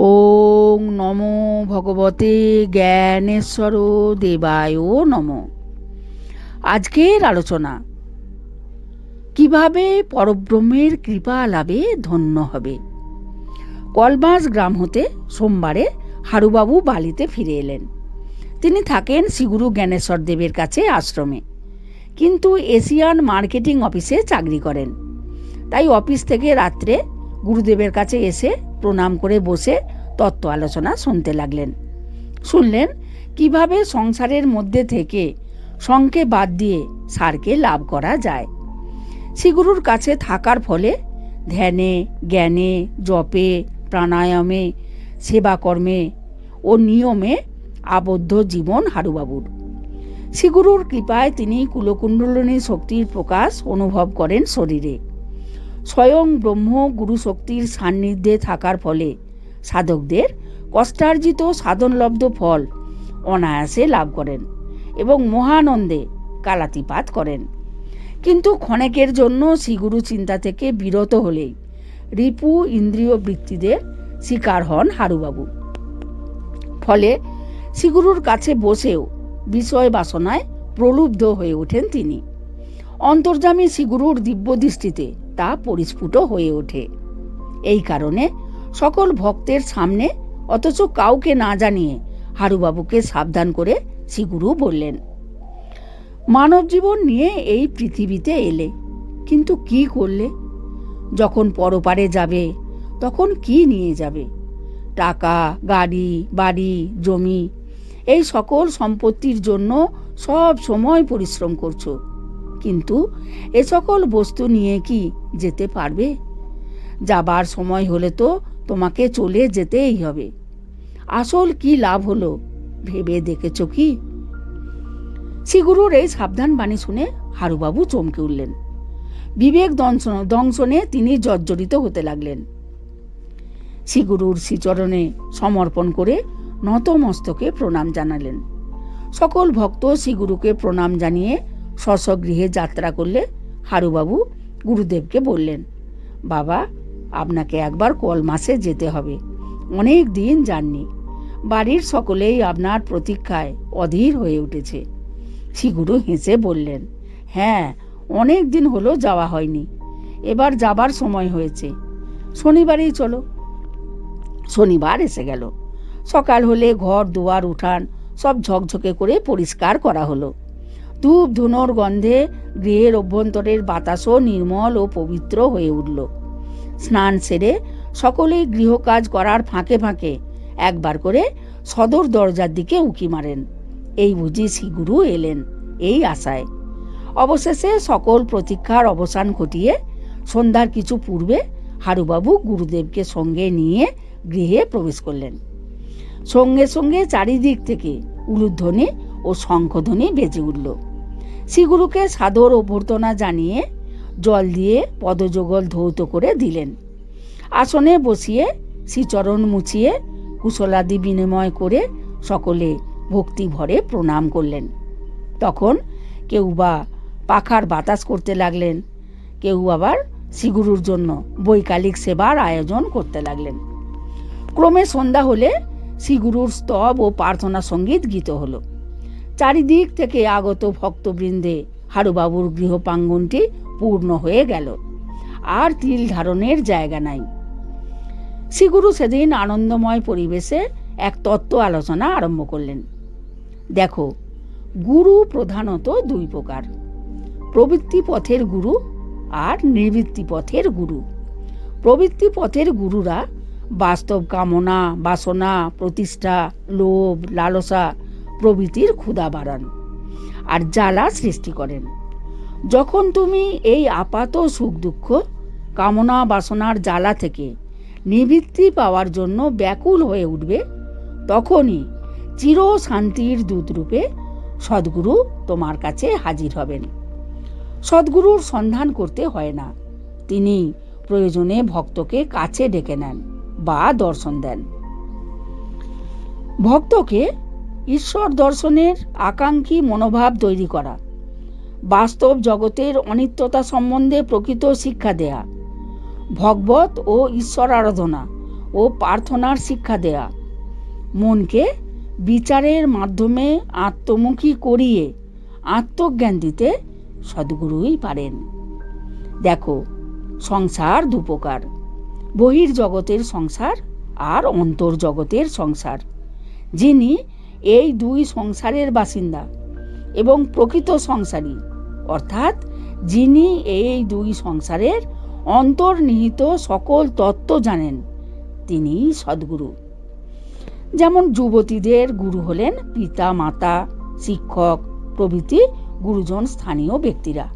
ওং নমো ভগবতে জ্ঞানেশ্বর দেবায় নম। আজকের আলোচনা, কীভাবে পরব্রহ্মের কৃপা লাভে ধন্য হবে। কলবাস গ্রাম হতে সোমবারে হারুবাবু বালিতে ফিরে এলেন। তিনি থাকেন শ্রীগুরু জ্ঞানেশ্বর দেবের কাছে আশ্রমে। কিন্তু এশিয়ান মার্কেটিং অফিসে চাকরি করেন। তাই অফিস থেকে রাত্রে গুরুদেবের কাছে এসে প্রণাম করে বসে তত্ত্ব আলোচনা শুনতে লাগলেন। শুনলেন, কীভাবে সংসারের মধ্যে থেকে শঙ্কে বাদ দিয়ে সারকে লাভ করা যায়। শ্রীগুরুর কাছে থাকার ফলে ধ্যানে, জ্ঞানে, জপে, প্রাণায়ামে, সেবাকর্মে ও নিয়মে আবদ্ধ জীবন হারুবাবুর। শ্রীগুরুর কৃপায় তিনি কুলকুণ্ডলনী শক্তির প্রকাশ অনুভব করেন শরীরে। স্বয়ং ব্রহ্ম গুরু শক্তির সান্নিধ্যে থাকার ফলে সাধকদের কষ্টার্জিত সাধনলব্ধ ফল অনায়াসে লাভ করেন এবং মহানন্দে কালাতিপাত করেন। কিন্তু ক্ষণেকের জন্য শ্রীগুরু চিন্তা থেকে বিরত হলেই রিপু ইন্দ্রিয় বৃত্তিদের শিকার হন হারুবাবু। ফলে শ্রীগুরুর কাছে বসেও বিষয় বাসনায় প্রলুব্ধ হয়ে ওঠেন তিনি। অন্তর্জামী শ্রীগুরুর দিব্য দৃষ্টিতে তা পরিস্ফুট হয়ে ওঠে। এই কারণে সকল ভক্তের সামনে অথচ কাউকে না জানিয়ে হারুবাবুকে সাবধান করে শ্রীগুরু বললেন, মানব জীবন নিয়ে এই পৃথিবীতে এলে কিন্তু কি করলে? যখন পরপারে যাবে, তখন কি নিয়ে যাবে? টাকা, গাড়ি, বাড়ি, জমি, এই সকল সম্পত্তির জন্য সব সময় পরিশ্রম করছ। কিন্তু এ সকল বস্তু নিয়ে কি যেতে পারবে? যাবার সময় হলে তো তোমাকে চলে যেতেই হবে। আসল কি লাভ হলো, ভেবে দেখেছ কি? শ্রীগুরুর এই সাবধান বাণী শুনে হারুবাবু চমকে উঠলেন। বিবেক দংশন, দংশনে তিনি জর্জরিত হতে লাগলেন। শ্রীগুরুর শ্রীচরণে সমর্পণ করে নতমস্তকে প্রণাম জানালেন। সকল ভক্ত শ্রীগুরুকে প্রণাম জানিয়ে স্বস্বগৃহে যাত্রা করলে হারুবাবু গুরুদেবকে বললেন, বাবা, আপনাকে একবার কল মাসে যেতে হবে। অনেক দিন যাননি। বাড়ির সকলেই আপনার প্রতীক্ষায় অধীর হয়ে উঠেছে। শ্রীগুরু হেসে বললেন হ্যাঁ অনেক দিন হলো যাওয়া হয়নি। এবার যাবার সময় হয়েছে। শনিবারেই চলো। শনিবার এসে গেল। সকাল হলে ঘর দুয়ার উঠান সব ঝকঝকে করে পরিষ্কার করা হলো। ধূপ ধুনোর গন্ধে গৃহের অভ্যন্তরের বাতাসও নির্মল ও পবিত্র হয়ে উঠল। স্নান সেরে সকলেই গৃহকাজ করার ফাঁকে ফাঁকে একবার করে সদর দরজার দিকে উঁকি মারেন। এই বুঝি শ্রীগুরু এলেন, এই আশায়। অবশেষে সকল প্রতীক্ষার অবসান ঘটিয়ে সন্ধ্যার কিছু পূর্বে হারুবাবু গুরুদেবকে সঙ্গে নিয়ে গৃহে প্রবেশ করলেন। সঙ্গে সঙ্গে চারিদিক থেকে উলুধ্বনি ও শঙ্খধ্বনি বেজে উঠল। শ্রীগুরুকে সাদর অভ্যর্থনা জানিয়ে জল দিয়ে পদযোগল ধৌত করে দিলেন। আসনে বসিয়ে শ্রীচরণ মুছিয়ে কুশলাদি বিনিময় করে সকলে ভক্তি ভরে প্রণাম করলেন। তখন কেউ বা পাখার বাতাস করতে লাগলেন, কেউ আবার শ্রীগুরুর জন্য বৈকালিক সেবার আয়োজন করতে লাগলেন। ক্রমে সন্ধ্যা হলে শ্রীগুরুর স্তব ও প্রার্থনা সংগীত গীত হলো। চারিদিক থেকে আগত ভক্তবৃন্দে হারুবাবুর গৃহপ্রাঙ্গনটি পূর্ণ হয়ে গেল। আর তিল ধারণের জায়গা নাই। শ্রীগুরু সেদিন আনন্দময় পরিবেশে এক তত্ত্ব আলোচনা আরম্ভ করলেন। দেখো, গুরু প্রধানত দুই প্রকার। প্রবৃত্তি পথের গুরু আর নিবৃত্তি পথের গুরু। প্রবৃত্তি পথের গুরুরা বাস্তব কামনা, বাসনা, প্রতিষ্ঠা, লোভ, লালসা প্রভৃতির ক্ষুধা বাড়ান আর জ্বালা সৃষ্টি করেন। যখন তুমি এই আপাত সুখ দুঃখ, কামনা বাসনার জ্বালা থেকে নিবৃত্তি পাওয়ার জন্য ব্যাকুল হয়ে উঠবে, তখনই চির শান্তির দূতরূপে সদ্গুরু তোমার কাছে হাজির হবেন। সদ্গুরুর সন্ধান করতে হয় না। তিনি প্রয়োজনে ভক্তকে কাছে ডেকে নেন বা দর্শন দেন। ভক্তকে ঈশ্বর দর্শনের আকাঙ্ক্ষী মনোভাব তৈরি করা। বাস্তব জগতের অনিত্যতা সম্বন্ধে প্রকৃত শিক্ষা দেয়া। ভগবত ও ঈশ্বর আরাধনা ও প্রার্থনার শিক্ষা দেয়া। মনকে বিচারের মাধ্যমে আত্মমুখী করিয়ে আত্মজ্ঞান দিতে সদ্গুরুই পারেন। দেখো, সংসার দুপ্রকার। বহির জগতের সংসার আর অন্তর জগতের সংসার। যিনি এই দুই সংসারের বাসিন্দা এবং প্রকৃত সংসারী। অর্থাৎ যিনি এই দুই সংসারের অন্তর্নিহিত সকল তত্ত্ব জানেন, তিনি সদ্গুরু। যেমন যুবতীদের গুরু হলেন পিতা, মাতা, শিক্ষক, প্রভৃতি গুরুজন স্থানীয় ব্যক্তিরা।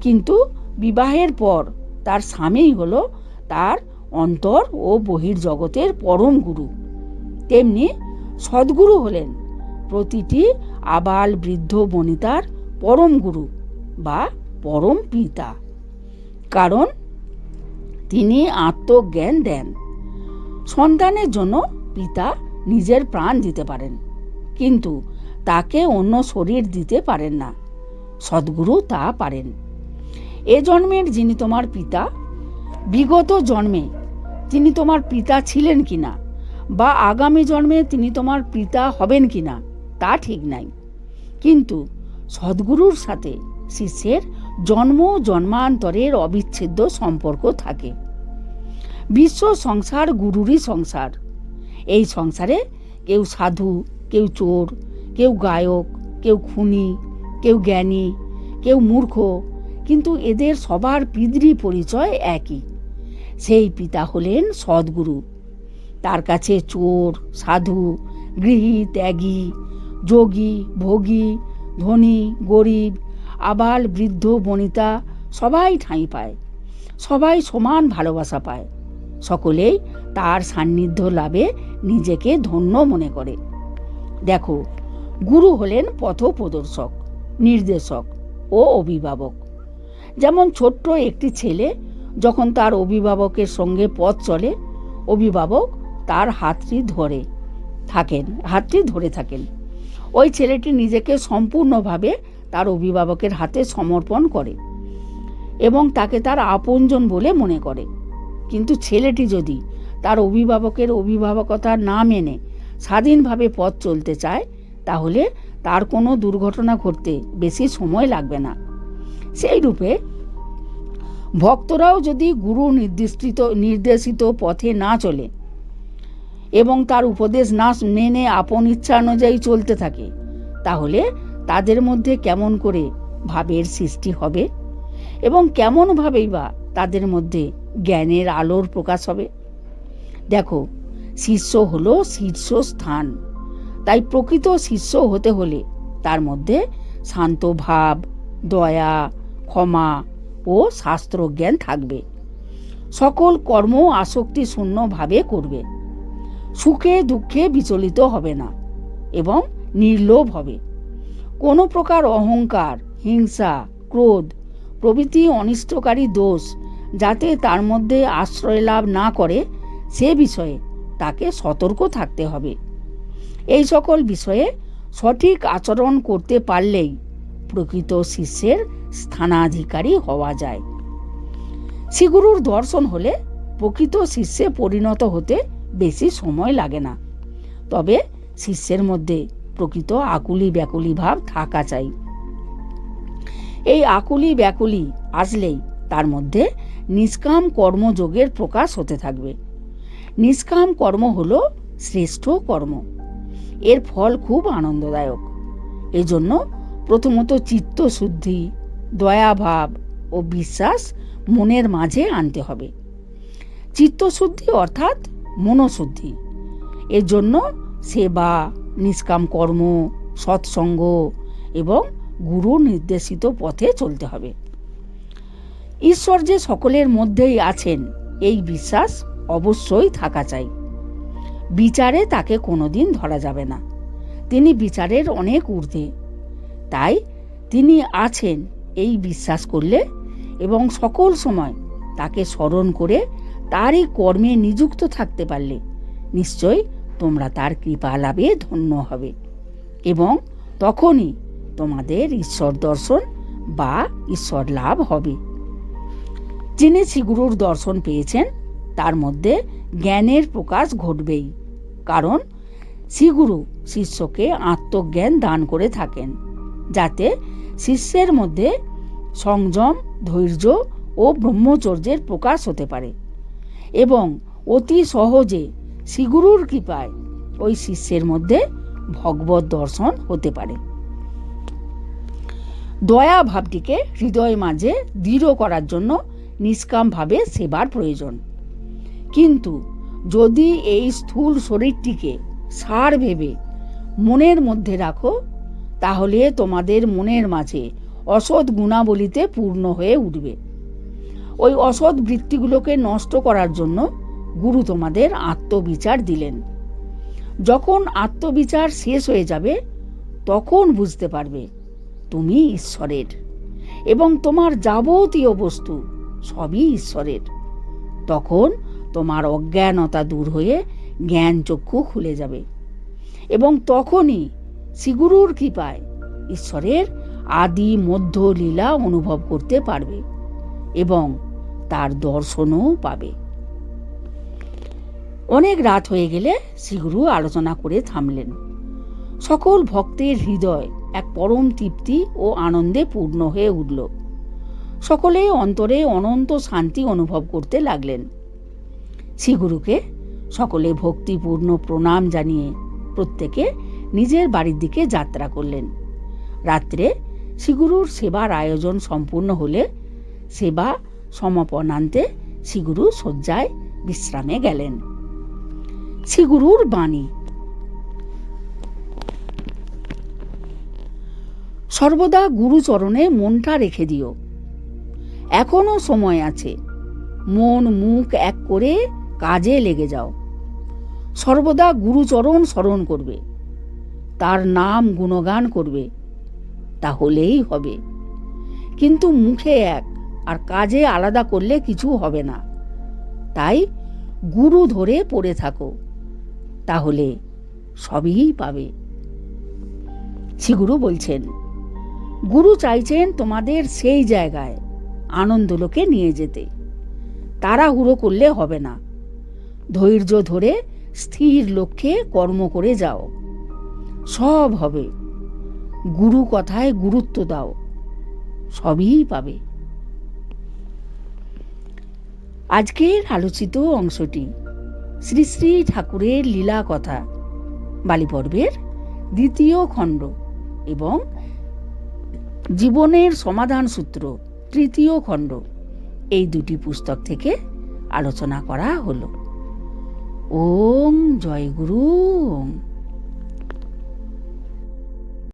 কিন্তু বিবাহের পর তার স্বামী হলো তার অন্তর ও বহির জগতের পরম গুরু। তেমনি সদ্গুরু হলেন। প্রতিটি আবাল বৃদ্ধ বনিতার পরম গুরু বা পরম পিতা। কারণ তিনি আত্মজ্ঞান দেন। সন্তানের জন্য পিতা নিজের প্রাণ দিতে পারেন, কিন্তু তাকে অন্য শরীর দিতে পারেন না। সদ্গুরু তা পারেন। এ জন্মের যিনি তোমার পিতা, বিগত জন্মে তিনি তোমার পিতা ছিলেন কিনা? বা আগামী জন্মে তিনি তোমার পিতা হবেন কি না, তা ঠিক নাই। কিন্তু সদ্গুরুর সাথে শিষ্যের জন্ম জন্মান্তরের অবিচ্ছেদ্য সম্পর্ক থাকে। বিশ্ব সংসার গুরুরই সংসার। এই সংসারে কেউ সাধু, কেউ চোর, কেউ গায়ক, কেউ খুনি, কেউ জ্ঞানী, কেউ মূর্খ, কিন্তু এদের সবার পিতৃ পরিচয় একই। সেই পিতা হলেন সদ্গুরু। তার কাছে চোর, সাধু, গৃহী, ত্যাগী, যোগী, ভোগী, ধনী, গরিব, আবাল, বৃদ্ধ, বনিতা সবাই ঠাঁই পায়। সবাই সমান ভালোবাসা পায়। সকলেই তার সান্নিধ্য লাভে নিজেকে ধন্য মনে করে। দেখো, গুরু হলেন পথ প্রদর্শক নির্দেশক ও অভিভাবক। যেমন ছোট্ট একটি ছেলে যখন তার অভিভাবকের সঙ্গে পথ চলে, অভিভাবক তার হাতটি ধরে থাকেন, হাতটি ধরে থাকেন। ওই ছেলেটি নিজেকে সম্পূর্ণভাবে তার অভিভাবকের হাতে সমর্পণ করে এবং তাকে তার আপনজন বলে মনে করে। কিন্তু ছেলেটি যদি তার অভিভাবকের অভিভাবকতা না মেনে স্বাধীনভাবে পথ চলতে চায়, তাহলে তার কোনো দুর্ঘটনা ঘটতে বেশি সময় লাগবে না। সেই রূপে ভক্তরাও যদি গুরু নির্দিষ্ট নির্দেশিত পথে না চলে এবং তার উপদেশ না মেনে আপন ইচ্ছা অনুযায়ী চলতে থাকে। তাহলে তাদের মধ্যে কেমন করে ভাবের সৃষ্টি হবে? এবং কেমনভাবেই বা তাদের মধ্যে জ্ঞানের আলোর প্রকাশ হবে? দেখো শীর্ষ হলো শীর্ষস্থান তাই প্রকৃত শিষ্য হতে হলে তার মধ্যে শান্ত ভাব, দয়া, ক্ষমা ও শাস্ত্রজ্ঞান থাকবে। সকল কর্ম আসক্তি শূন্যভাবে করবে। সুখে দুঃখে বিচলিত হবে না এবং নির্লোভ হবে। কোনো প্রকার অহংকার, হিংসা, ক্রোধ, প্রভৃতি অনিষ্টকারী দোষ যাতে তার মধ্যে আশ্রয় লাভ না করে, সে বিষয়ে তাকে সতর্ক থাকতে হবে। এই সকল বিষয়ে সঠিক আচরণ করতে পারলেই প্রকৃত শিষ্যের স্থানাধিকারী হওয়া যায়। শ্রীগুরুর দর্শন হলে প্রকৃত শিষ্যে পরিণত হতে বেশি সময় লাগে না। তবে শিষ্যের মধ্যে প্রকৃত আকুলি ব্যাকুলি ভাব থাকা চাই। এই আকুলি ব্যাকুলি আসলেই তার মধ্যে নিষ্কাম কর্মযোগের প্রকাশ হতে থাকবে। নিষ্কাম কর্ম হলো শ্রেষ্ঠ কর্ম। এর ফল খুব আনন্দদায়ক। এজন্য প্রথমত চিত্ত শুদ্ধি দয়াভাব ও বিশ্বাস মনের মাঝে আনতে হবে। চিত্তশুদ্ধি অর্থাৎ মনোশুদ্ধি। এর জন্য সেবা, নিষ্কাম কর্ম, সৎসঙ্গ এবং গুরু নির্দেশিত পথে চলতে হবে। ঈশ্বর যে সকলের মধ্যেই আছেন, এই বিশ্বাস অবশ্যই থাকা চাই। বিচারে তাকে কোনোদিন ধরা যাবে না। তিনি বিচারের অনেক ঊর্ধ্বে। তাই তিনি আছেন এই বিশ্বাস করলে এবং সকল সময় তাকে স্মরণ করে তারই কর্মে নিযুক্ত থাকতে পারলে নিশ্চয় তোমরা তার কৃপা লাভে ধন্য হবে। এবং তখনই তোমাদের ঈশ্বর দর্শন বা ঈশ্বর লাভ হবে। যিনি শ্রীগুরুর দর্শন পেয়েছেন, তার মধ্যে জ্ঞানের প্রকাশ ঘটবেই। কারণ শ্রীগুরু শিষ্যকে আত্মজ্ঞান দান করে থাকেন, যাতে শিষ্যের মধ্যে সংযম, ধৈর্য ও ব্রহ্মচর্যের প্রকাশ হতে পারে। এবং অতি সহজে শ্রীগুরুর কৃপায় ওই শিষ্যের মধ্যে ভগবত দর্শন হতে পারে। দয়া ভাবটিকে হৃদয় মাঝে দৃঢ় করার জন্য নিষ্কামভাবে সেবার প্রয়োজন। কিন্তু যদি এই স্থূল শরীরটিকে সার ভেবে মনের মধ্যে রাখো, তাহলে তোমাদের মনের মাঝে অসৎ গুণাবলিতে পূর্ণ হয়ে উঠবে। ওই অসৎ বৃত্তিগুলোকে নষ্ট করার জন্য গুরু তোমাদের আত্মবিচার দিলেন। যখন আত্মবিচার শেষ হয়ে যাবে, তখন বুঝতে পারবে তুমি ঈশ্বরের এবং তোমার যাবতীয় বস্তু সবই ঈশ্বরের। তখন তোমার অজ্ঞানতা দূর হয়ে জ্ঞান চক্ষু খুলে যাবে এবং তখনই শ্রীগুরুর কৃপায় ঈশ্বরের আদি মধ্য লীলা অনুভব করতে পারবে এবং তার দর্শনও পাবে। অনেক রাত হয়ে গেলে শ্রীগুরু আলোচনা করে থামলেন। সকল ভক্তের হৃদয় এক পরম তৃপ্তি ও আনন্দে পূর্ণ হয়ে উঠল। সকলে অন্তরে অনন্ত শান্তি অনুভব করতে লাগলেন। শ্রীগুরুকে সকলে ভক্তিপূর্ণ প্রণাম জানিয়ে প্রত্যেকে নিজের বাড়ির দিকে যাত্রা করলেন। রাত্রে শ্রীগুরুর সেবার আয়োজন সম্পূর্ণ হলে সেবা সমাপনান্তে শ্রীগুরু শয্যায় বিশ্রামে গেলেন। শ্রীগুরুর বাণী। সর্বদা গুরুচরণে মনটা রেখে দিও। এখনও সময় আছে। মন মুখ এক করে কাজে লেগে যাও। সর্বদা গুরুচরণ স্মরণ করবে। তার নাম গুণগান করবে। তাহলেই হবে। কিন্তু মুখে এক আর কাজে আলাদা করলে কিছু হবে না। তাই গুরু ধরে পড়ে থাকো, তাহলে সবই পাবে। শ্রীগুরু বলছেন, গুরু চাইছেন তোমাদের সেই জায়গায় আনন্দলোকে নিয়ে যেতে। তাড়াহুড়ো করলে হবে না। ধৈর্য ধরে স্থির লক্ষ্যে কর্ম করে যাও। সব হবে। গুরু কথায় গুরুত্ব দাও। সবই পাবে। আজকের আলোচিত অংশটি শ্রী শ্রী ঠাকুরের লীলা কথা, বালি পর্বের দ্বিতীয় খণ্ড এবং জীবনের সমাধান সূত্র তৃতীয় খণ্ড। এই দুটি পুস্তক থেকে আলোচনা করা হলো। ওম জয় গুরু